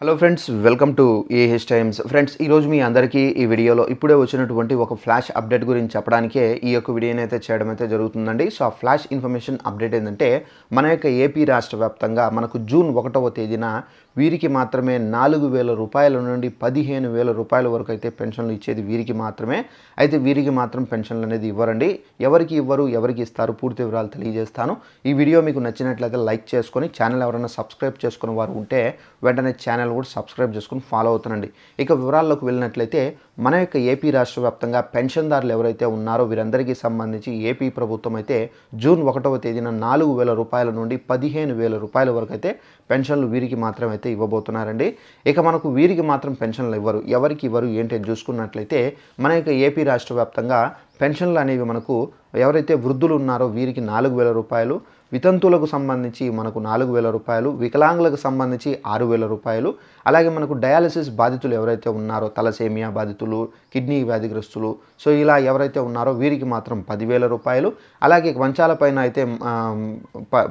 Hello friends welcome to AH times friends ఈరోజు మీ అందరికీ ఈ వీడియోలో ఇప్పుడే వచ్చినటువంటి ఒక ఫ్లాష్ అప్డేట్ గురించి చెప్పడానికే ఈ యొక్క వీడియోని అయితే చేయడం అయితే జరుగుతుందండి. సో ఆ ఫ్లాష్ ఇన్ఫర్మేషన్ అప్డేట్ ఏంటంటే మన యొక్క ఏపీ రాష్ట్ర వ్యాప్తంగా మనకు జూన్ ఒకటవ తేదీన వీరికి మాత్రమే నాలుగు వేల రూపాయల నుండి పదిహేను వేల రూపాయల వరకు అయితే పెన్షన్లు ఇచ్చేది వీరికి మాత్రమే. అయితే వీరికి మాత్రం పెన్షన్లు అనేది ఇవ్వరండి. ఎవరికి ఇవ్వరు ఎవరికి ఇస్తారు పూర్తి వివరాలు తెలియజేస్తాను. ఈ వీడియో మీకు నచ్చినట్లయితే లైక్ చేసుకొని ఛానల్ ఎవరైనా సబ్స్క్రైబ్ చేసుకున్న వారు ఉంటే వెంటనే ఛానల్ కూడా సబ్స్క్రైబ్ చేసుకుని ఫాలో అవుతానండి ఇక వివరాల్లోకి వెళ్ళినట్లయితే మన యొక్క ఏపీ రాష్ట్ర వ్యాప్తంగా పెన్షన్దారులు ఎవరైతే ఉన్నారో వీరందరికీ సంబంధించి ఏపీ ప్రభుత్వం అయితే జూన్ ఒకటవ తేదీన నాలుగు వేల రూపాయల నుండి పదిహేను వేల రూపాయల వరకు అయితే పెన్షన్లు వీరికి మాత్రం అయితే ఇవ్వబోతున్నారండి. ఇక మనకు వీరికి మాత్రం పెన్షన్లు ఇవ్వరు. ఎవరికి ఇవ్వరు ఏంటి అని చూసుకున్నట్లయితే మన యొక్క ఏపీ రాష్ట్ర వ్యాప్తంగా పెన్షన్లు అనేవి మనకు ఎవరైతే వృద్ధులు ఉన్నారో వీరికి నాలుగు వేల రూపాయలు వితంతువులకు సంబంధించి మనకు నాలుగు వేల రూపాయలు వికలాంగులకు సంబంధించి ఆరు వేల రూపాయలు అలాగే మనకు డయాలసిస్ బాధితులు ఎవరైతే ఉన్నారో తలసేమియా బాధితులు కిడ్నీ వ్యాధిగ్రస్తులు సో ఇలా ఎవరైతే ఉన్నారో వీరికి మాత్రం పదివేల రూపాయలు అలాగే వంచాలపైన అయితే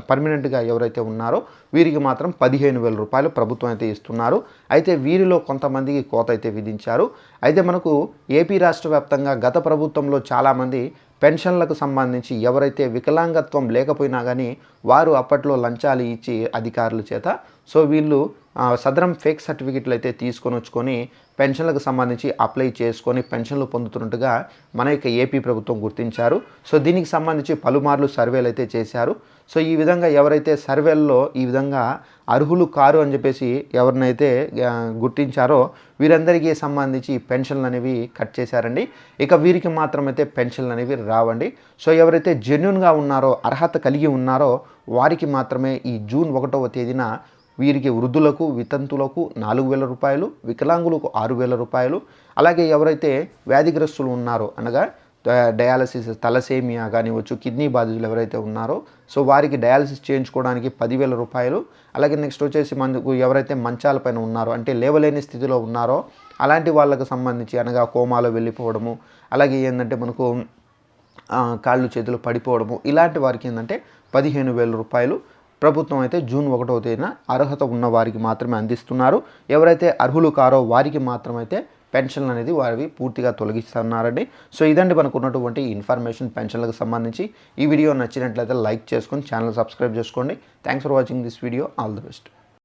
పర్మనెంట్గా ఎవరైతే ఉన్నారో వీరికి మాత్రం పదిహేను వేల రూపాయలు ప్రభుత్వం అయితే ఇస్తున్నారు. అయితే వీరిలో కొంతమందికి కోత అయితే విధించారు. అయితే మనకు ఏపీ రాష్ట్ర వ్యాప్తంగా గత ప్రభుత్వంలో చాలామంది పెన్షన్లకు సంబంధించి ఎవరైతే వికలాంగత్వం లేకపోయినా కానీ వారు అప్పట్లో లంచాలు ఇచ్చి అధికారుల చేత సో వీళ్ళు సదరం ఫేక్ సర్టిఫికెట్లు అయితే తీసుకొని వచ్చుకొని పెన్షన్లకు సంబంధించి అప్లై చేసుకొని పెన్షన్లు పొందుతున్నట్టుగా మన యొక్క ఏపీ ప్రభుత్వం గుర్తించారు. సో దీనికి సంబంధించి పలుమార్లు సర్వేలు అయితే చేశారు. సో ఈ విధంగా ఎవరైతే సర్వేల్లో ఈ విధంగా అర్హులు కారు అని చెప్పేసి ఎవరినైతే గుర్తించారో వీరందరికీ సంబంధించి పెన్షన్లు అనేవి కట్ చేశారండి. ఇక వీరికి మాత్రమైతే పెన్షన్లు అనేవి రావండి. సో ఎవరైతే జెన్యున్గా ఉన్నారో అర్హత కలిగి ఉన్నారో వారికి మాత్రమే ఈ జూన్ ఒకటవ తేదీన వీరికి వృద్ధులకు వితంతులకు నాలుగు వేల రూపాయలు వికలాంగులకు ఆరు వేల రూపాయలు. అలాగే ఎవరైతే వ్యాధిగ్రస్తులు ఉన్నారో అనగా డయాలసిస్ తలసేమియా కానివచ్చు కిడ్నీ బాధితులు ఎవరైతే ఉన్నారో సో వారికి డయాలసిస్ చేయించుకోవడానికి పదివేల రూపాయలు. అలాగే నెక్స్ట్ వచ్చేసి మనకు ఎవరైతే మంచాలపైన ఉన్నారో అంటే లేవలేని స్థితిలో ఉన్నారో అలాంటి వాళ్ళకు సంబంధించి అనగా కోమాలో వెళ్ళిపోవడము అలాగే ఏంటంటే మనకు కాళ్ళు చేతులు పడిపోవడము ఇలాంటి వారికి ఏంటంటే పదిహేను వేల రూపాయలు. ప్రభుత్వం అయితే జూన్ ఒకటవ తేదీన అర్హత ఉన్న వారికి మాత్రమే అందిస్తున్నారు. ఎవరైతే అర్హులు కారో వారికి మాత్రమైతే పెన్షన్లు అనేది వారివి పూర్తిగా తొలగిస్తున్నారండి సో ఇదండి మనకు ఉన్నటువంటి ఇన్ఫర్మేషన్ పెన్షన్లకు సంబంధించి. ఈ వీడియో నచ్చినట్లయితే లైక్ చేసుకొని ఛానల్ సబ్స్క్రైబ్ చేసుకోండి. Thanks for watching this video. All the best.